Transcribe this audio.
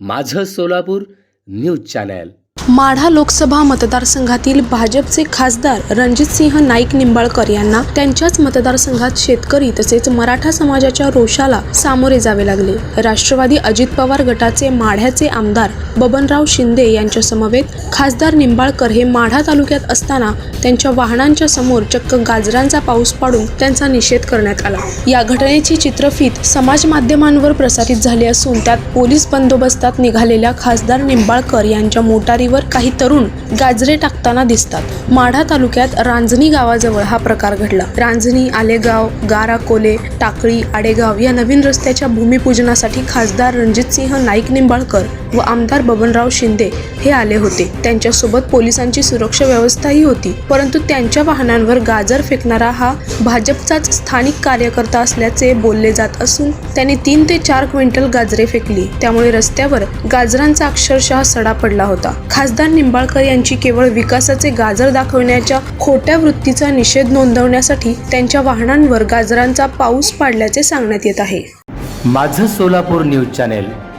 माझं Solapur news channel. Madha Lok Sabha मतदारसंघातील भाजपचे खासदार रणजितसिंह नाईक निंबाळकर यांना त्यांच्याच मतदारसंघात शेतकरी तसेच मराठा समाजाच्या रोषाला सामोरे जावे लागले. राष्ट्रवादी अजित पवार गटाचे माढ्याचे आमदार बबनराव शिंदे यांच्यासमवेत खासदार निंबाळकर हे माढा तालुक्यात असताना त्यांच्या वाहनांच्या समोर चक्क गाजरांचा पाऊस पाडून त्यांचा निषेध करण्यात आला. या घटनेची चित्रफीत समाज माध्यमांवर प्रसारित झाली असून त्यात पोलीस बंदोबस्तात निघालेल्या खासदार निंबाळकर यांच्या मोटारीवर काही तरुण गाजरे टाकताना दिसतात. माढा तालुक्यात रांजणी गावाजवळ हा प्रकार घडला. रांजणी आलेगाव गारा कोले टाकळी आडेगाव या नवीन रस्त्याच्या भूमिपूजनासाठी खासदार रणजितसिंह नाईक निंबाळकर व आमदार बबनराव शिंदे हे आले होते. त्यांच्यासोबत पोलिसांची सुरक्षा व्यवस्थाही होती. परंतु त्यांच्या वाहनांवर गाजर फेकणारा हा भाजपचाच स्थानिक कार्यकर्ता असल्याचे बोलले जात असून त्यांनी तीन ते चार क्विंटल गाजरे फेकली. त्यामुळे रस्त्यावर गाजरांचा अक्षरशः सडा पडला होता. खासदार निंबाळकर यांची केवळ विकासाचे गाजर दाखवण्याच्या खोट्या वृत्तीचा निषेध नोंदवण्यासाठी त्यांच्या वाहनांवर गाजरांचा पाऊस पाडल्याचे सांगण्यात येत आहे. माझं सोलापूर न्यूज चॅनेल